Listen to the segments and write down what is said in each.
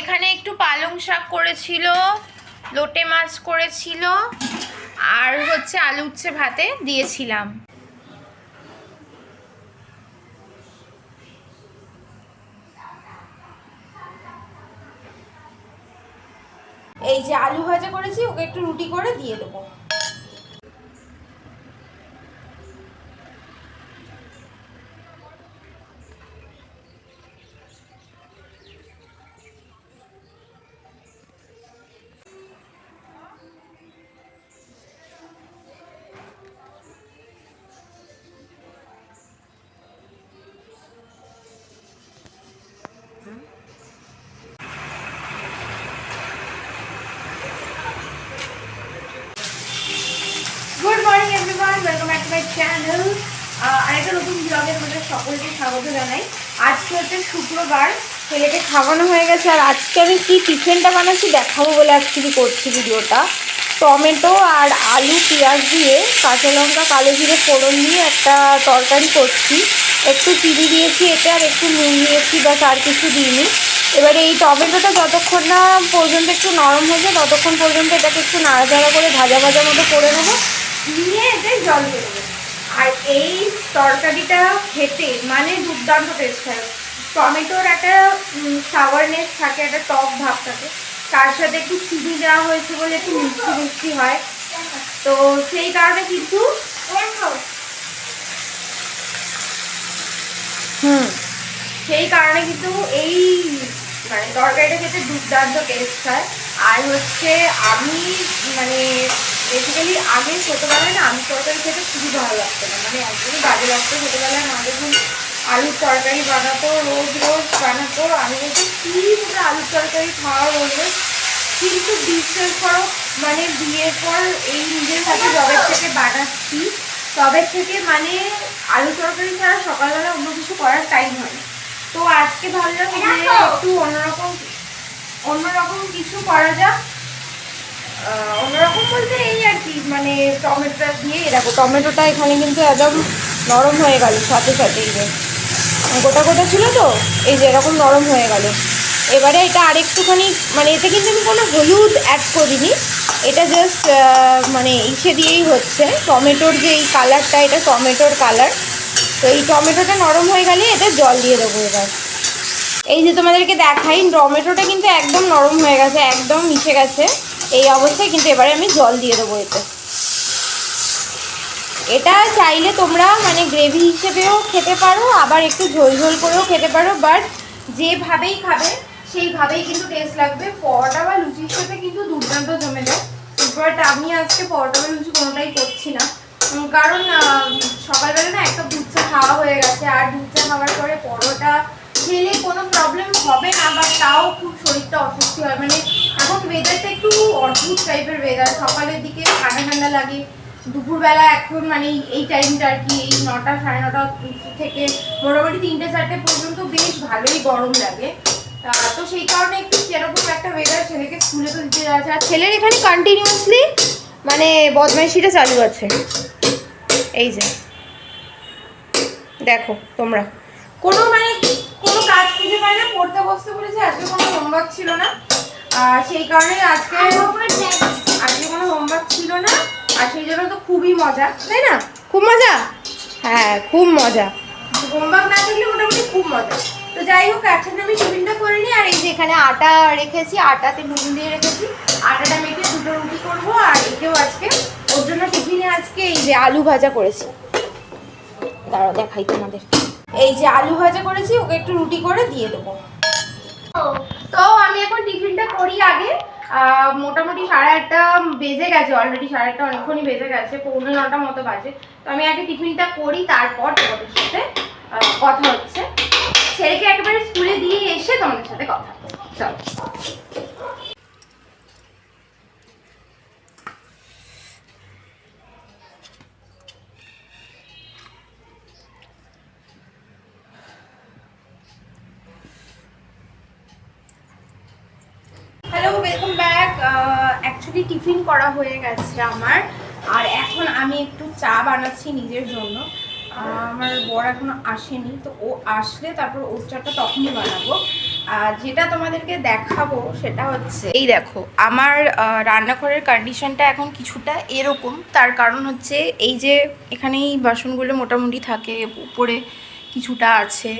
এখানে একটু পালং শাক করেছিল, লোটে মাছ করেছিল, আর হচ্ছে আলু উচ্ছে ভাতে দিয়েছিলাম। এই যে আলু ভাজা করেছি, ওকে একটু রুটি করে দিয়ে দেবো। আরেকটা নতুন ব্লগে তোমাদের সকলকে স্বাগত জানাই। আজকে হচ্ছে শুক্রবার ছেলেকে খাওয়ানো হয়ে গেছে। আর আজকে আমি কি টিফিনটা বানাচ্ছি দেখাবো বলে অ্যাকচুয়ালি করছি ভিডিওটা। টমেটো আর আলু, পেঁয়াজ দিয়ে কাঁচা লঙ্কা, কালো জিরে, ফোড়ন দিয়ে একটা তরকারি করছি। একটু চিনি দিয়েছি এতে আর একটু নুন দিয়েছি বা আর কিছু দিইনি। এবারে এই টমেটোটা যতক্ষণ না পর্যন্ত একটু নরম হয়ে যায় ততক্ষণ পর্যন্ত এটাকে একটু নাড়াচাড়া করে ভাজা ভাজা মতো করে নেব। নিয়ে এতে জল দিয়ে দেবো। আর এই তরকারিটা খেতে মানে দুর্দান্ত টেস্ট হয়। টমেটোর একটা সাওয়ারনেস থাকে একটা টক ভাব থাকে। তার সাথে একটু চিনি দেওয়া হয়েছে বলে একটু মিষ্টি মিষ্টি হয়। তো সেই কারণে কিন্তু হুম। সেই কারণে কিন্তু এই মানে তরকারিটা খেতে দুর্দান্ত টেস্ট হয়। আর হচ্ছে আমি মানে বেসিক্যালি আগে ছোটোবেলায় না আমি তরকারি খেতে খুবই ভালো লাগতো না। মানে একদমই বাজে লাগতো। ছোটোবেলায় মা যখন আলুর তরকারি বানাতো রোজ রোজ বানাতো আমি বলতো কী করে আলুর তরকারি খাওয়া বলবে কিন্তু বিশ্বাস করো মানে বিয়ের পর এই নিজের হাতে জবের থেকে বানাচ্ছি তবে থেকে মানে আলু তরকারি ছাড়া সকালবেলা অন্য কিছু করার টাইম হয় তো আজকে ভাবলাম যে একটু অন্যরকম অন্যরকম কিছু করা যাক। অন্যরকম বলতে এই আর কি মানে টমেটোটা দিয়ে দেখো, টমেটোটা এখানে কিন্তু একদম নরম হয়ে গেল, সাথে সাথেই যে, গোটা গোটা ছিল তো, এই যে এরকম নরম হয়ে গেল। এবারে এটা আরেকটুখানি মানে এতে কিন্তু আমি কোনো হলুদ অ্যাড করিনি, এটা জাস্ট মানে ইসে দিয়েই হচ্ছে। টমেটোর যে এই কালারটা এটা টমেটোর কালার তো এই টমেটোটা নরম হয়ে গেলে এটা জল দিয়ে দেবো এবার। এই যে তোমাদেরকে দেখাই, টমেটোটা কিন্তু একদম নরম হয়ে গেছে, একদম মিশে গেছে। এই অবস্থায় কিন্তু এবারে আমি জল দিয়ে দেবো এতে। এটা চাইলে তোমরা মানে গ্রেভি হিসেবেও খেতে পারো, আবার একটু ঝোল ঝোল করেও খেতে পারো বাট যেভাবেই খাবে, সেইভাবেই কিন্তু টেস্ট লাগবে। পরোটা বা লুচির সাথে কিন্তু দুর্দান্ত জমে যায় বাট আমি আজকে পরোটা বা লুচি কোনোটাই করছি না। কারণ সকালবেলা না একটা দুধ চা খাওয়া হয়ে গেছে, আর দুধ চা খাওয়ার পরে পরোটা খেলে কোনো প্রবলেম হবে না বা তাও খুব শরীরটা অস্বস্তি হয়। মানে এখন ওয়েদারটা একটু অদ্ভুত টাইপের ওয়েদার সকালের দিকে ঠান্ডা ঠান্ডা লাগে। দুপুরবেলা এখন মানে এই- এই টাইমটা আর কি, এই নটা সাড়ে নটা থেকে মোটামুটি তিনটে, চারটে পর্যন্ত বেশ ভালোই গরম লাগে। তো সেই কারণে একটু সেরকম একটা ওয়েদার ছেলেকে স্কুলে তো দিতে যাচ্ছে আর ছেলের এখানে কন্টিনিউয়াসলি মানে বদমাইশিটা চালু আছে। এই যে। দেখো তোমরা। কোনো মানে খুঁজে পায় না পড়তে বসতে বলেছে আজকে কোনো হোমওয়ার্ক ছিল না। আর সেই কারণে আজকে আজকে কোনো হোমওয়ার্ক ছিল না আর সেই জন্য তো খুবই মজা তাই না? খুব মজা? হ্যাঁ খুব মজা। হোমওয়ার্ক না থাকলে মোটামুটি খুব মজা। তো যাই হোক এখন আমি টিফিনটা করে নিই আর এই যে এখানে আটা রেখেছি আটাতে নুন দিয়ে রেখেছি। আটাটা মেখে দুটো রুটি করব আর একেও আজকে ওর জন্য টিফিনে আজকে এই যে আলু ভাজা করেছি। দাঁড়াও দেখাই তোমাদের এই যে আলু ভাজা করেছি, ওকে একটু রুটি করে দিয়ে দেবো। তো আমি এখন টিফিনটা করি আগে। মোটামুটি সাড়ে আটটা বেজে গেছে অলরেডি সাড়ে আটটা অনেকক্ষণই বেজে গেছে, পৌনে নটা মতো বাজে। তো আমি আগে টিফিনটা করি, তারপর তোমাদের সাথে কথা হচ্ছে। ছেলেকে একেবারে স্কুলে দিয়ে এসে তোমাদের সাথে কথা। চলো hello welcome back actually tiffin করা হয়ে গেছে আমার। আর এখন আমি একটু চা বানাচ্ছি নিজের জন্য। আমার বর এখনও আসেনি, তো ও আসলে তারপর ওর চাটা তখনই বানাবো। যেটা তোমাদেরকে দেখাবো সেটা হচ্ছে, এই দেখো, আমার রান্নাঘরের কন্ডিশনটা এখন কিছুটা এরকম। তার কারণ হচ্ছে এই যে এখানেই বাসনগুলো মোটামুটি থাকে, উপরে কিছুটা আছে।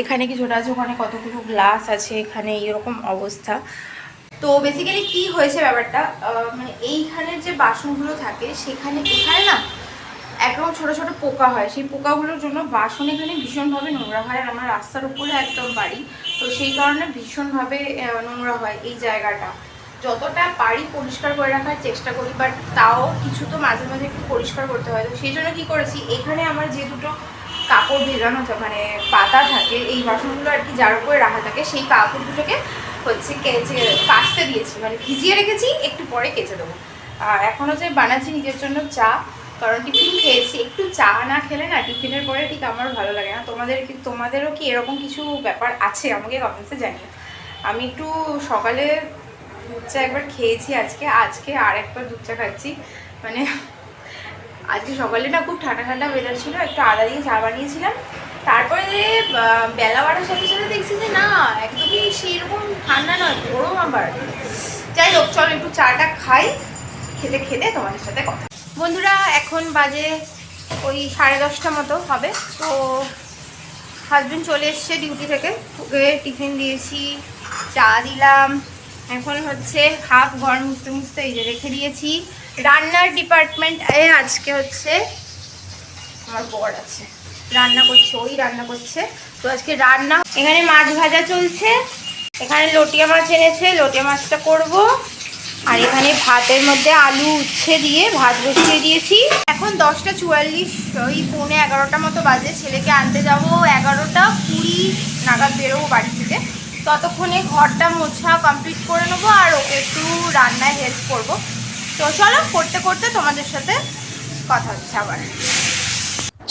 এখানে কিছুটা আছে, ওখানে কতগুলো গ্লাস আছে, এখানে এরকম অবস্থা। তো বেসিক্যালি কি হয়েছে ব্যাপারটা? মানে এইখানের যে বাসনগুলো থাকে, সেখানে এখানে না একদম ছোট ছোট পোকা হয়। সেই পোকাগুলোর জন্য বাসন এখানে ভীষণভাবে নোংরা হয় আর আমার রাস্তার উপরে একদম বাড়ি। তো সেই কারণে ভীষণভাবে নোংরা হয় এই জায়গাটা। যতটা পারি পরিষ্কার করে রাখার চেষ্টা করি বাট তাও কিছু তো মাঝে মাঝে একটু পরিষ্কার করতে হয়। তো সেই জন্য কী করেছি, এখানে আমার যে দুটো কাপড় ভেজানো মানে পাতা থাকে, এই বাসনগুলো আর কি যার উপরে রাখা থাকে, সেই কাপড় দুটোকে হচ্ছে কেচে কাচতে দিয়েছি মানে ভিজিয়ে রেখেছি, একটু পরে কেচে দেবো। আর এখনও যে বানাচ্ছি নিজের জন্য চা, কারণ টিফিন খেয়েছি। একটু চা না খেলে না টিফিনের পরে ঠিক আমার ভালো লাগে না। তোমাদের কি, তোমাদেরও কি এরকম কিছু ব্যাপার আছে? আমাকে কমেন্টসে জানিও। আমি একটু সকালে দুধ চা একবার খেয়েছি আজকে। আজকে আর একবার দুধ চা খাচ্ছি। মানে আজকে সকালে না খুব ঠান্ডা ঠান্ডা ওয়েদার ছিল। একটু আদা দিয়ে চা বানিয়েছিলাম। তারপরে বেলা বাড়ার সাথে সাথে দেখছি যে না, একদমই সেরকম ঠান্ডা নয়, গরম আবার। যাই হোক, চলো একটু চাটা খাই, খেতে খেতে তোমাদের সাথে কথা বন্ধুরা, এখন বাজে ওই সাড়ে দশটা মতো হবে, তো হাজবেন্ড চলে এসছে ডিউটি থেকে, ওকে টিফিন দিয়েছি, চা দিলাম, এখন হচ্ছে হাফ ঘর মুছতে মুছতে এই যে রেখে দিয়েছি। রান্নার ডিপার্টমেন্টে আজকে হচ্ছে আমার বর আছে। রান্না করছে, ওই রান্না করছে। তো আজকে রান্না, এখানে মাছ ভাজা চলছে। এখানে লটিয়া মাছ এনেছে, লটিয়া মাছটা করব। আর এখানে ভাতের মধ্যে আলু উচ্ছে দিয়ে, ভাত বসিয়ে দিয়েছি। এখন দশটা চুয়াল্লিশ, ওই পৌনে এগারোটা মতো বাজে। ছেলেকে আনতে যাব এগারোটা কুড়ি নাগাদ বেরোবো বাড়ি থেকে। ততক্ষণে ঘরটা মোছা কমপ্লিট করে নেব আর ওকে একটু রান্নায় হেল্প করব। তো চলো, করতে করতে তোমাদের সাথে কথা হচ্ছে আবার।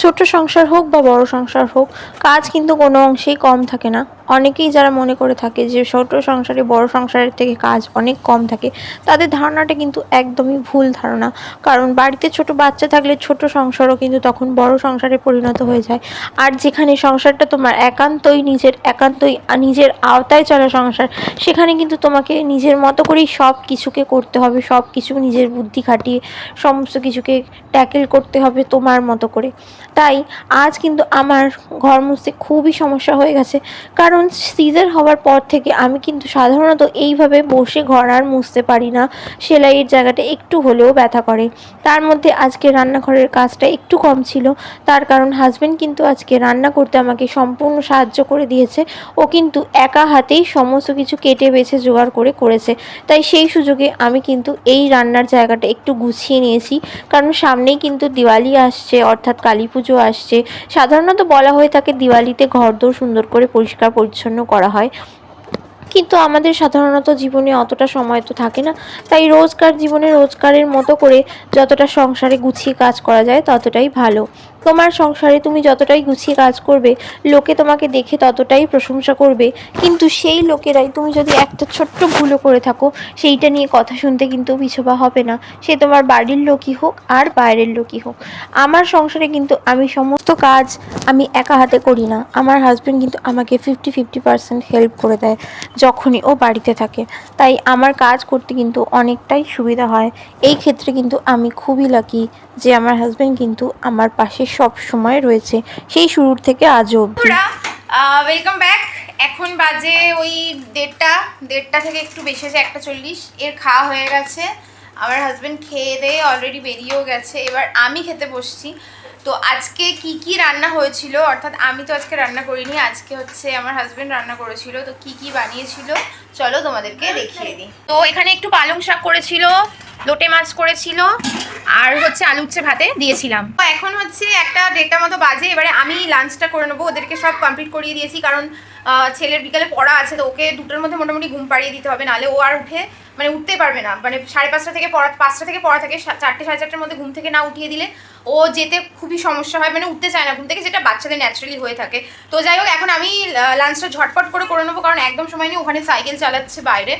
ছোট সংসার হোক বা বড় সংসার হোক, কাজ কিন্তু কোনো অংশেই কম থাকে না। অনেকেই যারা মনে করে থাকে যে ছোট সংসারে, বড় সংসারের থেকে কাজ অনেক কম থাকে, তাদের ধারণাটা কিন্তু একদমই ভুল ধারণা। কারণ বাড়িতে ছোট বাচ্চা থাকলে ছোট সংসারও কিন্তু তখন বড় সংসারে পরিণত হয়ে যায়। আর যেখানে সংসারটা তোমার একান্তই নিজের একান্তই নিজের আওতায় চলা সংসার, সেখানে কিন্তু তোমাকে নিজের মতো করেই সব কিছুকে করতে হবে, সব কিছু নিজের বুদ্ধি খাটিয়ে, সমস্ত কিছুকে ট্যাকেল করতে হবে তোমার মতো করে। তাই আজ কিন্তু আমার ঘর মুছতে খুবই সমস্যা হয়ে গেছে। কারণ সিজার হওয়ার পর থেকে আমি কিন্তু সাধারণত এইভাবে বসে ঘর আর মুছতে পারি না। সেলাইয়ের জায়গাটা একটু হলেও ব্যথা করে। তার মধ্যে আজকে রান্নাঘরের কাজটা একটু কম ছিল। তার কারণ হাজব্যান্ড কিন্তু আজকে রান্না করতে আমাকে সম্পূর্ণ সাহায্য করে দিয়েছে। ও কিন্তু একা হাতেই সমস্ত কিছু কেটে, বেছে, জোগাড় করে করেছে। তাই সেই সুযোগে আমি কিন্তু এই রান্নার জায়গাটা একটু গুছিয়ে নিয়েছি। কারণ সামনেই কিন্তু দিওয়ালি আসছে, অর্থাৎ কালী পুজো আসছে। সাধারণত বলা হয়ে থাকে দিওয়ালিতে ঘরদোর সুন্দর করে পরিষ্কার পরিচ্ছন্ন করা হয়। কিন্তু আমাদের সাধারণত জীবনে অতটা সময় তো থাকে না। তাই রোজকার জীবনে রোজকারের মতো করে যতটা সংসারে গুছিয়ে কাজ করা যায় ততটাই ভালো। তোমার সংসারে তুমি যতটাই গুছিয়ে কাজ করবে, লোকে তোমাকে দেখে ততটাই প্রশংসা করবে। কিন্তু সেই লোকেরাই তুমি যদি একটা ছোট্ট ভুলও করে থাকো, সেইটা নিয়ে কথা শুনতে কিন্তু পিছপা হবে না। সে তোমার বাড়ির লোকই হোক আর বাইরের লোকই হোক। আমার সংসারে কিন্তু আমি সমস্ত কাজ আমি একা হাতে করি না। আমার হাজবেন্ড কিন্তু আমাকে ফিফটি ফিফটি পার্সেন্ট হেল্প করে দেয় যখনই ও বাড়িতে থাকে। তাই আমার কাজ করতে কিন্তু অনেকটাই সুবিধা হয়। এই ক্ষেত্রে কিন্তু আমি খুবই লাকি যে আমার হাজবেন্ড কিন্তু আমার পাশে সব সময় রয়েছে। সেই শুরুর থেকে আজও অবধি। ওয়েলকাম ব্যাক এখন বাজে ওই দেড়টা দেড়টা থেকে একটু বেশি আছে, একটা চল্লিশ। এর খাওয়া হয়ে গেছে। আমার হাজব্যান্ড খেয়ে দিয়ে অলরেডি বেরিয়েও গেছে। এবার আমি খেতে বসছি। তো আজকে কি কি রান্না হয়েছিল? অর্থাৎ আমি তো আজকে রান্না করিনি, আজকে হচ্ছে আমার হাজব্যান্ড রান্না করেছিল। তো কি কি বানিয়েছিল? চলো তোমাদেরকে দেখিয়ে দিই। তো এখানে একটু পালং শাক করেছিল, লোটে মাছ করেছিল আর হচ্ছে আলু উচ্ছে ভাতে দিয়েছিলাম। তো এখন হচ্ছে একটা দেড়টা মতো বাজে, এবারে আমি লাঞ্চটা করে নেব, ওদেরকে সব কমপ্লিট করিয়ে দিয়েছি, কারণ ছেলের বিকালে পড়া আছে, তো ওকে দুটোর মধ্যে মোটামুটি ঘুম পাড়িয়ে দিতে হবে, নাহলে ও আর উঠে মানে উঠতে পারবে না। মানে সাড়ে পাঁচটা থেকে পড়া, পাঁচটা থেকে পড়া থাকে চারটে সাড়ে চারটের মধ্যে ঘুম থেকে না উঠিয়ে দিলে ও যেতে খুবই সমস্যা হয় মানে উঠতে চায় না, ঘুম থেকে যেটা বাচ্চাদের ন্যাচারালি হয়ে থাকে। তো যাই হোক, এখন আমি লাঞ্চটা ঝটপট করে করে নেব, কারণ একদম সময় নেই, ওখানে সাইকেল চালাচ্ছে বাইরে।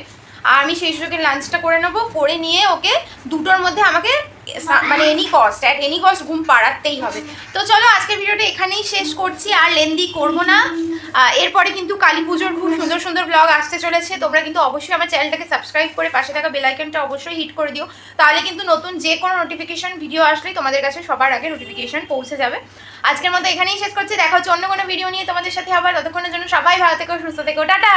আর আমি সেই সুযোগে লাঞ্চটা করে নেব, করে নিয়ে ওকে দুটোর মধ্যে আমাকে মানে any cost at any cost ঘুম পাড়াতেই হবে। তো চলো আজকের ভিডিওটা এখানেই শেষ করছি, আর লেন্দি করব না। এরপরে কিন্তু কালী পুজোর খুব সুন্দর সুন্দর ব্লগ আসতে চলেছে। তোমরা কিন্তু অবশ্যই আমার চ্যানেলটাকে সাবস্ক্রাইব করে পাশে থাকা বেল আইকনটা অবশ্যই হিট করে দিও। তাহলে কিন্তু নতুন যে কোনো নোটিফিকেশন ভিডিও আসলেই তোমাদের কাছে সবার আগে নোটিফিকেশন পৌঁছে যাবে। আজকের মতো এখানেই শেষ করছি। দেখা হচ্ছে অন্য কোনো ভিডিও নিয়ে তোমাদের সাথে আবার। ততক্ষণের জন্য সবাই ভালো থেকো, সুস্থ থেকো। টাটা!